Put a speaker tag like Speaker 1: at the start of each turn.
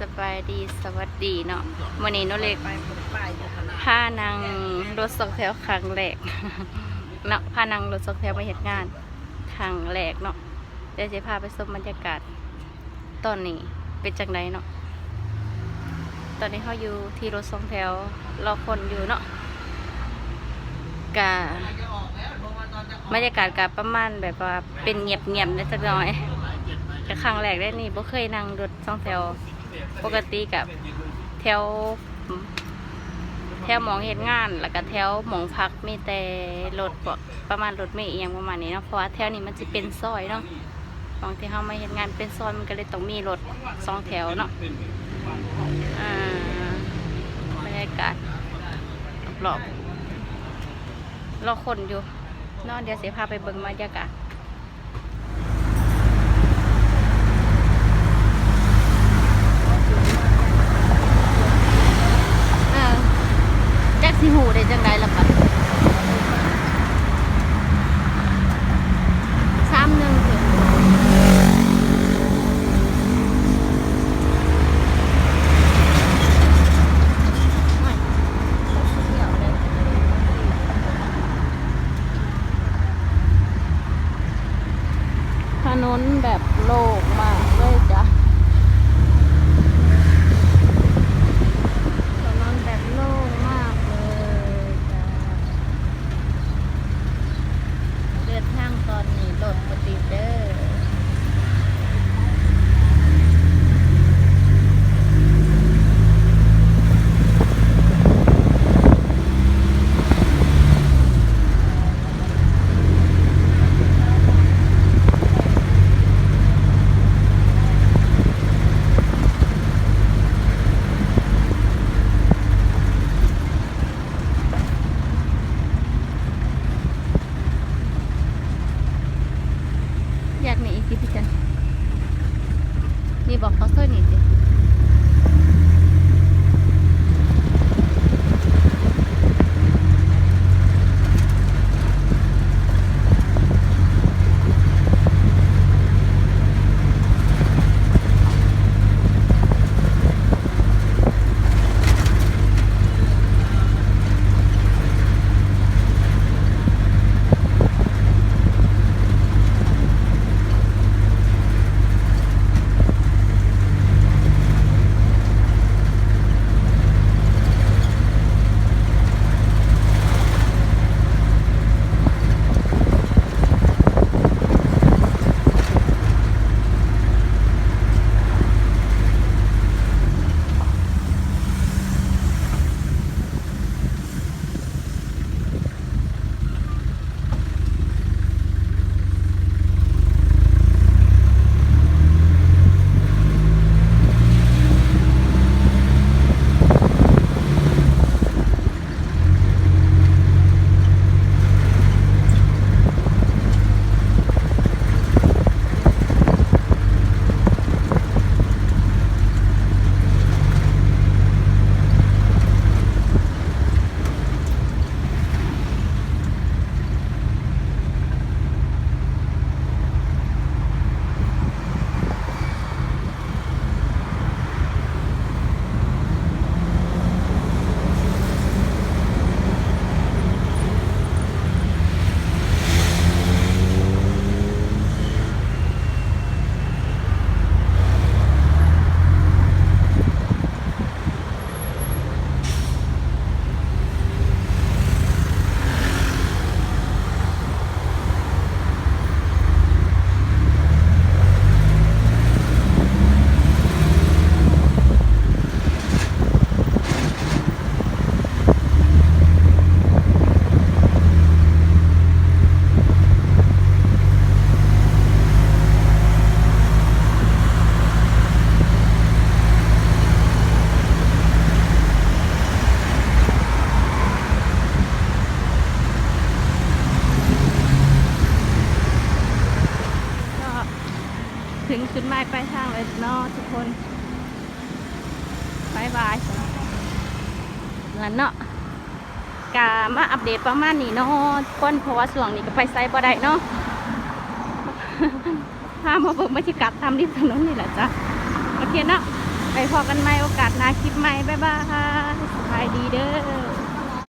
Speaker 1: สบายดีสวัสดีเนาะวันนี้โนเล็ก
Speaker 2: ไปบนป้ายอยู่ขนาด
Speaker 1: พานังรถสองแถวครั้งแรกเนาะพานังรถสองแถวมาเหตุงานครั้งแรกเนาะเดี๋ยวจะพาไปชมบรรยากาศ ตอนนี้เป็นจังไดเนาะตอนนี้เขาอยู่ที่รถสองแถวรอคนอยู่เนาะกะบรรยากาศกะประมาณแบบว่าเป็นเงียบๆนิดจักหน่อยแต่ครั้งแรกได้นี่บ่เคยนั่งรถสองแถว ปกติกับแถวแถวมองเห็นงาน แล้วก็แถวมองพักมีแต่รถประมาณรถเมล์เอียงประมาณนี้เนาะเพราะว่าแถวนี้มันจะเป็นซอยเนาะบางที่เขามาเห็นงานเป็นซอยมันก็เลยต้องมีรถสองแถวเนาะบรรยากาศรอบรอคนอยู่นอนเดี๋ยวเสียพาไปเบิ่งบรรยากาศ เออจักสิหูได้จังไดล่ะปะสามหนึ่งถึง ถนนแบบโล่งมากเลยจ้ะ ถนนแบบโล่งมากเลยจ้ะเดินทางตอนนี้รถปติดเด้ออยากหนีอีกทีพี่จัน นี่บอกเขาช่ ถึงจุดหมายปลายทางเลยเนาะทุกคนบายบายแล้วเนาะกามาอัปเดตประมาณนี้เนาะกคนเพราะว่าส่วงนี้ก็ไปไซบ่ได้เนาะพามาเบิกบรรยากาศตามริมถนนนี่แหละจ้ะโอเคเนาะไปพอกันใหม่โอกาสหน้าคลิปใหม่บ๊ายบายสบายดีเด้อ